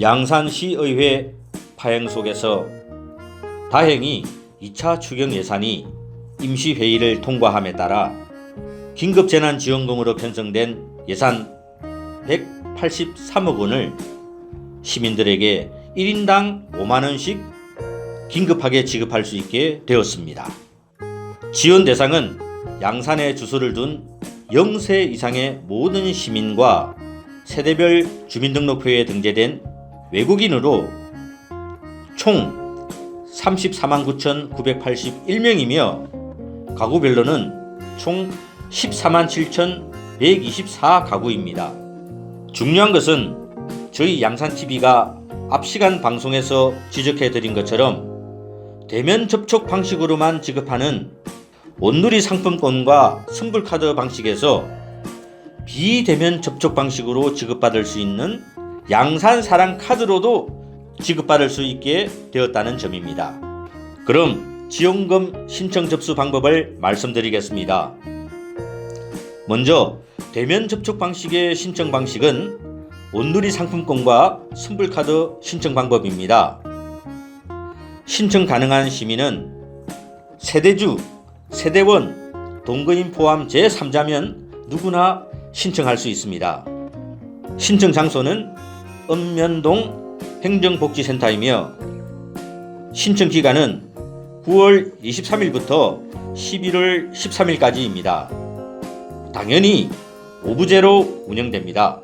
양산시의회 파행 속에서 다행히 2차 추경 예산이 임시회의를 통과함에 따라 긴급재난지원금으로 편성된 예산 183억 원을 시민들에게 1인당 5만원씩 긴급하게 지급할 수 있게 되었습니다. 지원 대상은 양산에 주소를 둔 0세 이상의 모든 시민과 세대별 주민등록표에 등재된 외국인으로 총 34만 9,981명이며 가구별로는 총 14만 7,124 가구입니다. 중요한 것은 저희 양산TV가 앞 시간 방송에서 지적해 드린 것처럼 대면 접촉 방식으로만 지급하는 온누리 상품권과 선불카드 방식에서 비대면 접촉 방식으로 지급받을 수 있는 양산 사랑 카드로도 지급받을 수 있게 되었다는 점입니다. 그럼 지원금 신청 접수 방법을 말씀드리겠습니다. 먼저 대면 접촉 방식의 신청 방식은 온누리 상품권과 선불카드 신청 방법입니다. 신청 가능한 시민은 세대주, 세대원, 동거인 포함 제3자면 누구나 신청할 수 있습니다. 신청 장소는 읍면동 행정복지센터이며 신청 기간은 9월 23일부터 11월 13일까지입니다. 당연히 오부제로 운영됩니다.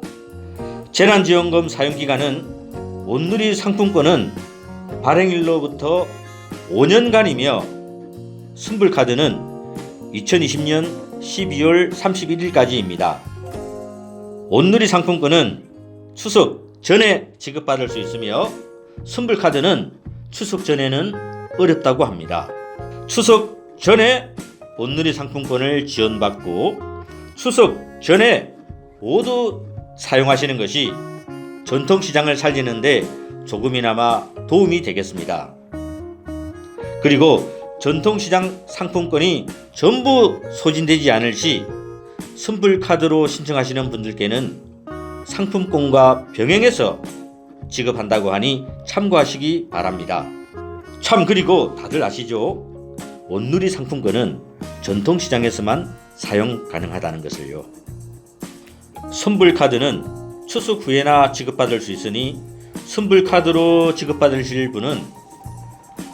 재난지원금 사용기간은 온누리 상품권은 발행일로부터 5년간이며 순불카드는 2020년 12월 31일까지입니다. 온누리 상품권은 추석 전에 지급받을 수 있으며 순불카드는 추석 전에는 어렵다고 합니다. 추석 전에 온누리 상품권을 지원받고 추석 전에 모두 사용하시는 것이 전통시장을 살리는데 조금이나마 도움이 되겠습니다. 그리고 전통시장 상품권이 전부 소진되지 않을 시 선불카드로 신청하시는 분들께는 상품권과 병행해서 지급한다고 하니 참고하시기 바랍니다. 참 그리고 다들 아시죠? 온누리 상품권은 전통시장에서만 사용 가능하다는 것을요. 선불카드는 추석 후에나 지급받을 수 있으니 선불카드로 지급받으실 분은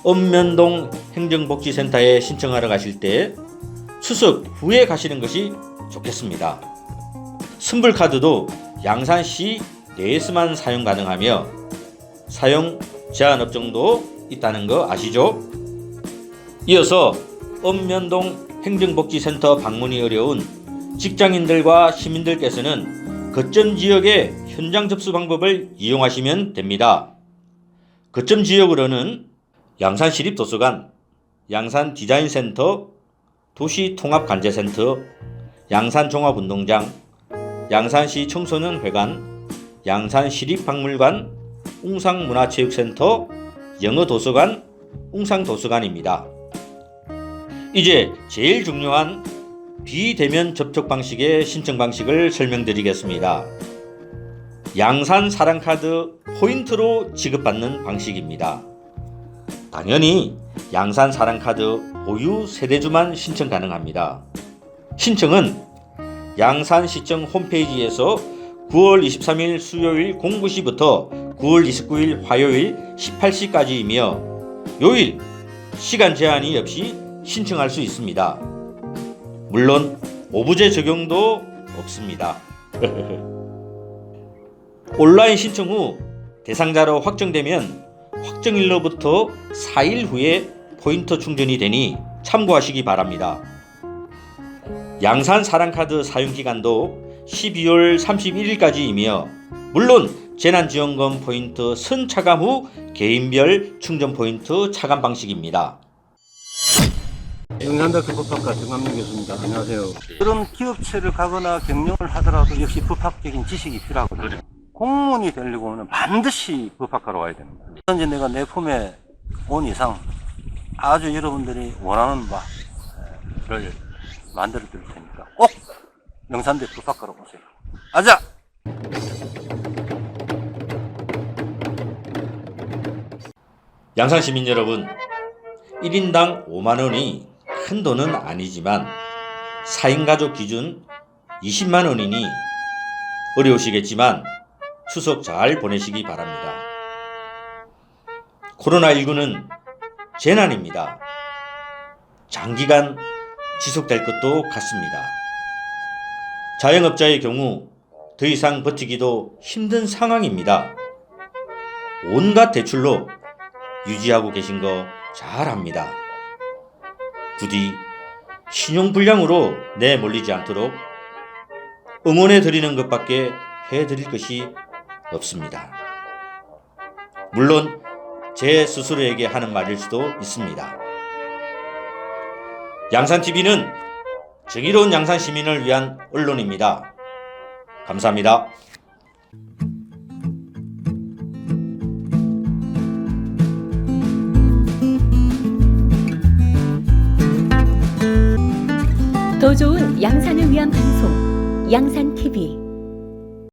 읍면동 행정복지센터에 신청하러 가실 때 추석 후에 가시는 것이 좋겠습니다. 선불카드도 양산시 내에서만 사용 가능하며 사용 제한 업종도 있다는 거 아시죠? 이어서 읍면동 행정복지센터 방문이 어려운 직장인들과 시민들께서는 거점 지역의 현장 접수 방법을 이용하시면 됩니다. 거점 지역으로는 양산시립도서관, 양산디자인센터, 도시통합관제센터, 양산종합운동장, 양산시 청소년회관, 양산시립박물관, 웅상문화체육센터, 영어도서관, 웅상도서관입니다. 이제 제일 중요한 비대면 접촉 방식의 신청 방식을 설명드리겠습니다. 양산 사랑카드 포인트로 지급받는 방식입니다. 당연히 양산 사랑카드 보유 세대주만 신청 가능합니다. 신청은 양산시청 홈페이지에서 9월 23일 수요일 09시부터 9월 29일 화요일 18시까지이며 요일 시간 제한이 없이 신청할 수 있습니다. 물론 오부제 적용도 없습니다. 온라인 신청 후 대상자로 확정되면 확정일로부터 4일 후에 포인트 충전이 되니 참고하시기 바랍니다. 양산 사랑카드 사용 기간도 12월 31일까지이며 물론 재난지원금 포인트 선 차감 후 개인별 충전 포인트 차감 방식입니다. 영산대학교 법학과 정남민 교수입니다. 안녕하세요. 그런 기업체를 가거나 경영을 하더라도 역시 법학적인 지식이 필요하거든요. 공무원이 되려고 하면 반드시 법학과로 와야 됩니다. 현재 내가 내 품에 온 이상 아주 여러분들이 원하는 바를 만들어 드릴 테니까 꼭 명산대 부탁 걸어보세요. 아자! 양산시민 여러분, 1인당 5만원이 큰 돈은 아니지만 4인 가족 기준 20만원이니 어려우시겠지만 추석 잘 보내시기 바랍니다. 코로나19는 재난입니다. 장기간 지속될 것도 같습니다. 자영업자의 경우 더 이상 버티기도 힘든 상황입니다. 온갖 대출로 유지하고 계신 거 잘 압니다. 부디 신용불량으로 내몰리지 않도록 응원해 드리는 것밖에 해 드릴 것이 없습니다. 물론 제 스스로에게 하는 말일 수도 있습니다. 양산TV는 정의로운 양산 시민을 위한 언론입니다. 감사합니다. 더 좋은 양산을 위한 방송 양산 TV